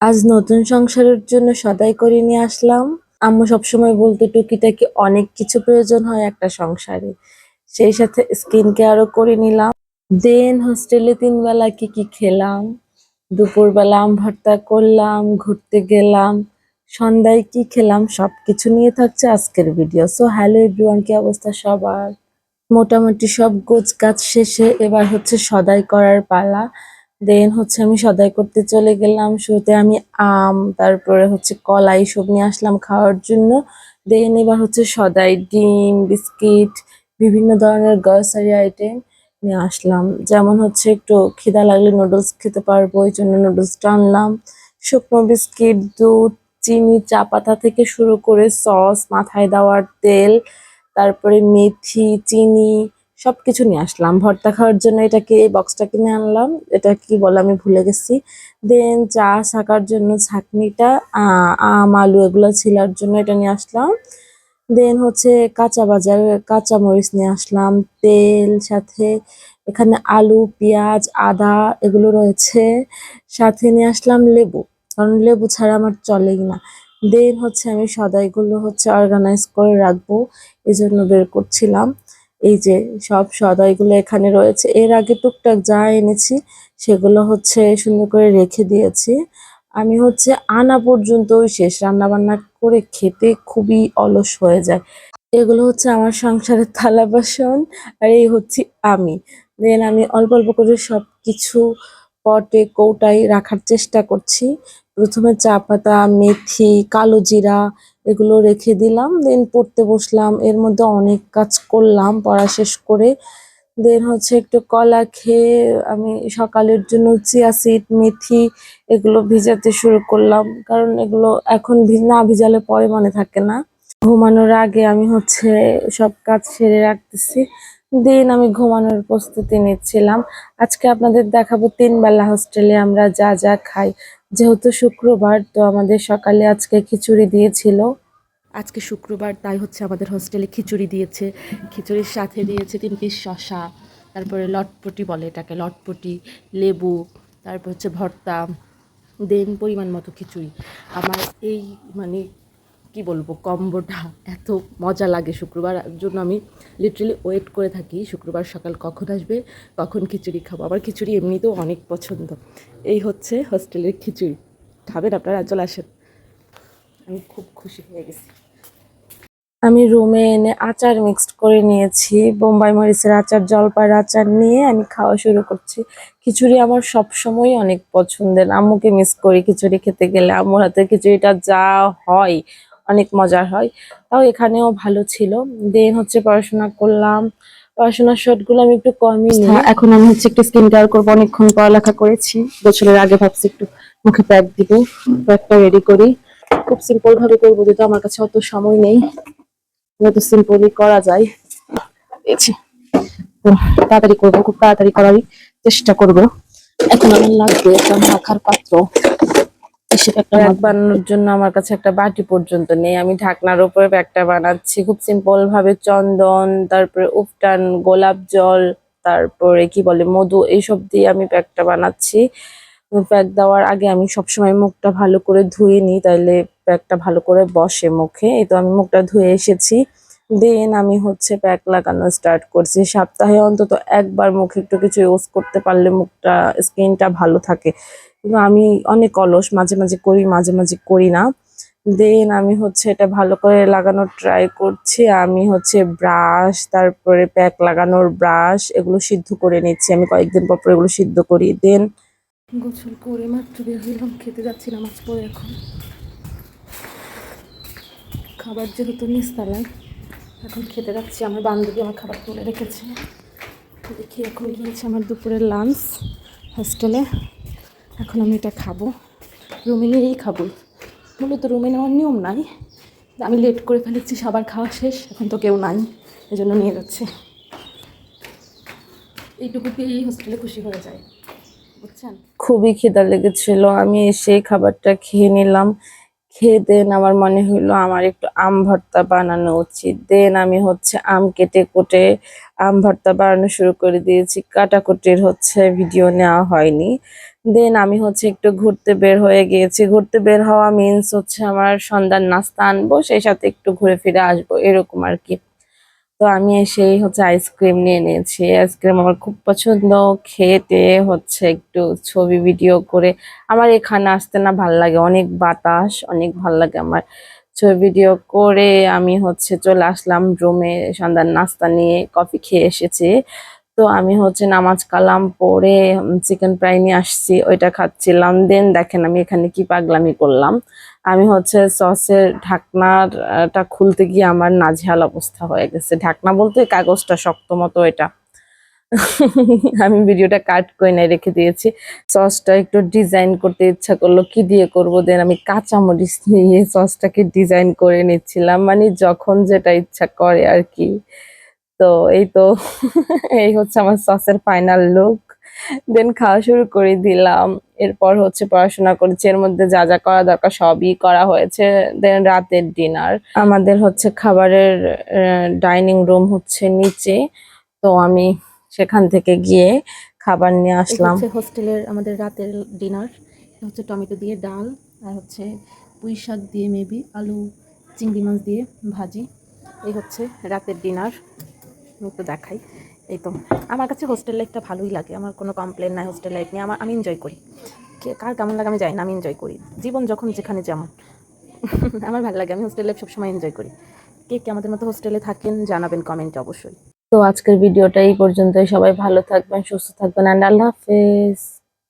আজ নতুন সংসারের জন্য সদাই করে নিয়ে আসলাম। আম্মু সবসময় বলতো, টুকিটাকি অনেক কিছু প্রয়োজন হয় একটা সংসারে। সেই সাথে স্কিন কেয়ারও করে নিলাম। দেন হোস্টেলে তিন বেলা কি কি খেলাম। দুপুরবেলা আম ভর্তা করলাম, ঘুরতে গেলাম। সন্ধ্যায় কি খেলাম, সবকিছু নিয়ে থাকছে আজকের ভিডিও সো হ্যালো এভরিওয়ান কি অবস্থা সবার? মোটামুটি সব গোছ গাছ শেষে এবার হচ্ছে সদাই করার পালা। দেন হচ্ছে আমি সদাই করতে চলে গেলাম, শুরুতে আমি আম, তারপরে হচ্ছে কলা এইসব নিয়ে আসলাম খাওয়ার জন্য। দেন এবার হচ্ছে সদাই ডিম, বিস্কিট, বিভিন্ন ধরনের গ্রসারি আইটেম নিয়ে আসলাম। যেমন হচ্ছে একটু খিদা লাগলে নুডলস খেতে পারব ওই জন্য নুডলসটা আনলাম। শুকনো বিস্কিট, দুধ, চিনি, চা পাতা থেকে শুরু করে সস মাথায় দেওয়ার তেল, তারপরে মেথি, চিনি সবকিছু নিয়ে আসলাম। ভর্তা খাওয়ার জন্য এটাকে এই বক্সটা কিনে আনলাম। এটা কি বলে আমি ভুলে গেছি। দেন চা ছাকার জন্য ছাকনিটা আম, আলু এগুলো ছিলার জন্য এটা নিয়ে আসলাম। দেন হচ্ছে কাঁচা বাজার, কাঁচা মরিচ নিয়ে আসলাম। তেল, সাথে এখানে আলু, পেঁয়াজ, আদা এগুলো রয়েছে। সাথে নিয়ে আসলাম লেবু। কারণ লেবু ছাড়া আমার চলেই না। দেন হচ্ছে আমি সদাইগুলো হচ্ছে অর্গানাইজ করে রাখব। এই জন্য বের করছিলাম। এই যে সব সদাইগুলো এখানে রয়েছে। এর আগে টুকটাক যা এনেছি, সেগুলো হচ্ছে সুন্দর করে রেখে দিয়েছি। আমি হচ্ছে আনা পর্যন্তই শেষ। রান্না বান্না করে খেতে খুবই অলস হয়ে যায়। এগুলো হচ্ছে আমার সংসারের থালা বাসন, আর এই হচ্ছে আমি। দেন আমি অল্প অল্প করে সব কিছু পটে কৌটায় রাখার চেষ্টা করছি। প্রথমে চা পাতা, মেথি, কালো জিরা এগুলো রেখে দিলাম। দেন পড়তে বসলাম। এর মধ্যে অনেক কাজ করলাম, পড়া শেষ করে। দেন হচ্ছে একটু কলা খেয়ে আমি সকালের জন্য চিয়া সিড মেথি এগুলো ভিজাতে শুরু করলাম। কারণ এগুলো এখন না ভিজালে পরে মনে থাকে না। ঘুমানোর আগে আমি হচ্ছে সব কাজ সেরে রাখতেছি। দেন আমি ঘুমানোর প্রস্তুতি নিচ্ছিলাম। আজকে আপনাদের দেখাবো তিন বেলা হোস্টেলে আমরা যা যা খাই। যেহেতু শুক্রবার, তো আমাদের সকালে আজকে খিচুড়ি দিয়েছিল। আজকে শুক্রবার, তাই হচ্ছে আমাদের হোস্টেলে খিচুড়ি দিয়েছে। খিচুড়ির সাথে দিয়েছে তিন পিস শশা তারপরে লটপটি বলে এটাকে, লটপটি, লেবু, তারপর হচ্ছে ভর্তা, দেন পরিমাণ মতো খিচুড়ি। আমার এই মানে কি বলব, কম্বোটা এত মজা লাগে শুক্রবার। জন্য আমি লিটারেলি ওয়েট করে থাকি, শুক্রবার সকাল কখন আসবে, কখন খিচুড়ি খাব। আমার খিচুড়ি এমনিতেও অনেক পছন্দ। এই হচ্ছে হোস্টেলের খিচুড়ি। খাবেন আপনারা? চলে আসেন। আমি খুব খুশি হয়ে গেছি। আমি রুমে এনে আচার মিক্সড করে নিয়েছি। বোম্বাই মরিচের আচার, জলপাইয়ের আচার নিয়ে আমি খাওয়া শুরু করছি। খিচুড়ি আমার সব সময় অনেক পছন্দের। আম্মুকে মিস করি খিচুড়ি খেতে গেলে। আম্মুর হাতে খিচুড়িটা যা হয় অনেক মজার হয়। তাও এখানেও ভালো ছিল। দেন হচ্ছে পড়াশোনা করলাম। পড়াশোনার শর্টগুলো আমি একটু কমই নিই। এখন আমি হচ্ছে একটু স্কিন কেয়ার করব। অনেকক্ষণ পড়ালেখা করেছি। গোছলের আগে ভাবছি একটু মুখে প্যাক দিব। প্যাকটা রেডি করি। খুব সিম্পল ভাবে করব যেহেতু আমার কাছে অত সময় নেই। যত সিম্পলি করা যায়। তাড়াতাড়ি করব খুব তাড়াতাড়ি করারই চেষ্টা করব। এখন আমার লাগবে একটা মাখার পাত্র। ব্যাগ বানানোর জন্য আমার কাছে একটা বাটি পর্যন্ত নেই। আমি ঢাকনার উপরে ব্যাগটা বানাচ্ছি। খুব সিম্পল ভাবে চন্দন তারপরে উফটান গোলাপ জল তারপরে কি বলে মধু এইসব দিয়ে আমি প্যাকটা বানাচ্ছি। প্যাক দেওয়ার আগে আমি সবসময় মুখটা ভালো করে ধুয়ে নিই তাইলে প্যাকটা ভালো করে বসে মুখে। এই তো আমি মুখটা ধুয়ে এসেছি। দেন আমি হচ্ছে প্যাক লাগানো স্টার্ট করছি। সপ্তাহে অন্তত একবার মুখে একটু কিছু ইউজ করতে পারলে মুখটা স্কিনটা ভালো থাকে। কিন্তু আমি অনেক অলস, মাঝে মাঝে করি, মাঝে মাঝে করি না। দেন আমি হচ্ছে এটা ভালো করে লাগানোর ট্রাই করছি। আমি হচ্ছে ব্রাশ তারপরে প্যাক লাগানোর ব্রাশ এগুলো সিদ্ধ করে নিচ্ছি। আমি কয়েকদিন পর পর এগুলো সিদ্ধ করি। দেন গোসল করে মাত্র বের হইলাম, খেতে যাচ্ছি নামাজ পড়ে এখন। খাবার যেহেতু নিস্তালায়, এখন খেতে যাচ্ছি। আমার বান্ধবী আমার খাবার তুলে রেখেছে। দেখি এখন গিয়েছে আমার দুপুরের লাঞ্চ হোস্টেলে এখন আমি এটা খাব। রুমে নিয়েই খাব। মূলত রুমে নেওয়ার নিয়ম নাই। আমি লেট করে ফেলেছি, সবার খাওয়া শেষ। এখন তো কেউ নাই এই জন্য নিয়ে যাচ্ছে। এইটুকু পেয়েই হোস্টেলে খুশি হয়ে যায়। বুঝছেন? খুবই খিদা লেগেছিল। আমি এসে খাবারটা খেয়ে নিলাম। খেয়ে দেন আমার মনে হইল আমার একটু আম ভর্তা বানানো উচিত। দেন আমি হচ্ছে আম কেটে কুটে আম ভর্তা বানানো শুরু করে দিয়েছি। কাটাকুটির হচ্ছে ভিডিও নেওয়া হয়নি। দেন আমি হচ্ছে একটু ঘুরতে বের হয়ে গিয়েছি। ঘুরতে বের হওয়া মিন্স হচ্ছে আমার সন্ধ্যার নাস্তা আনব, সেই সাথে একটু ঘুরে ফিরে আসব, এরকম আর কি। তো আমি এসেই হচ্ছে আইসক্রিম নিয়ে নিয়েছি। আইসক্রিম আমার খুব পছন্দ। খেতে হচ্ছে একটু ছবি ভিডিও করে। আমার এখানে আসতে না ভালো লাগে। অনেক বাতাস, অনেক ভালো লাগে আমার। ছবি ভিডিও করে আমি হচ্ছে চলে আসলাম রুমে সন্ধ্যার নাস্তা নিয়ে কফি খেয়ে এসেছি। তো আমি হচ্ছে নামাজ কালাম পড়ে চিকেন ফ্রাই নিয়ে আসছি, ওইটা খাচ্ছিলাম। দেন দেখেন আমি এখানে কি পাগলামি করলাম। আমি হচ্ছে সসের ঢাকনাটা খুলতে গিয়ে আমার নাজেহাল অবস্থা হয়ে গেছে। ঢাকনা বলতে কাগজটা শক্ত মতো এটা আমি ভিডিওটা কাট করে নাই, রেখে দিয়েছি। সসটা একটু ডিজাইন করতে ইচ্ছা করল, কি দিয়ে করব? দেন আমি কাঁচামরিচ নিয়ে সসটাকে ডিজাইন করে নিচ্ছিলাম। মানে যখন যেটা ইচ্ছা করে আর কি। তো এই তো এই হচ্ছে আমার সসের ফাইনাল লুক দেন খাওয়া শুরু করে দিলাম। এরপর হচ্ছে পড়াশোনা করেছি। এর মধ্যে যা যা করা দরকার সবই করা হয়েছে। দেন রাতের ডিনার আমাদের হচ্ছে খাবারের ডাইনিং রুম হচ্ছে নিচে। তো আমি সেখান থেকে গিয়ে খাবার নিয়ে আসলাম। হোস্টেলের আমাদের রাতের ডিনার হচ্ছে টমেটো দিয়ে ডাল আর হচ্ছে পুঁই শাক দিয়ে মেবি আলু চিংড়ি মাছ দিয়ে ভাজি। এই হচ্ছে রাতের ডিনার একটু দেখাই। এই তো, আমার কাছে হোস্টেল লাইফটা ভালোই লাগে। আমার কোনো কমপ্লেন নাই হোস্টেল লাইফ নিয়ে। আমার, আমি এনজয় করি। কে, কার কেমন লাগে আমি যাই না, আমি এনজয় করি। জীবন যখন যেখানে যেমন। আমার ভালো লাগে, আমি হোস্টেল লাইফ সবসময় এনজয় করি। কে কে আমাদের মতো হোস্টেলে থাকেন জানাবেন কমেন্টে অবশ্যই। তো আজকের ভিডিওটা এই পর্যন্তই। সবাই ভালো থাকবেন, সুস্থ থাকবেন অ্যান্ড আল্লাহ হাফেজ।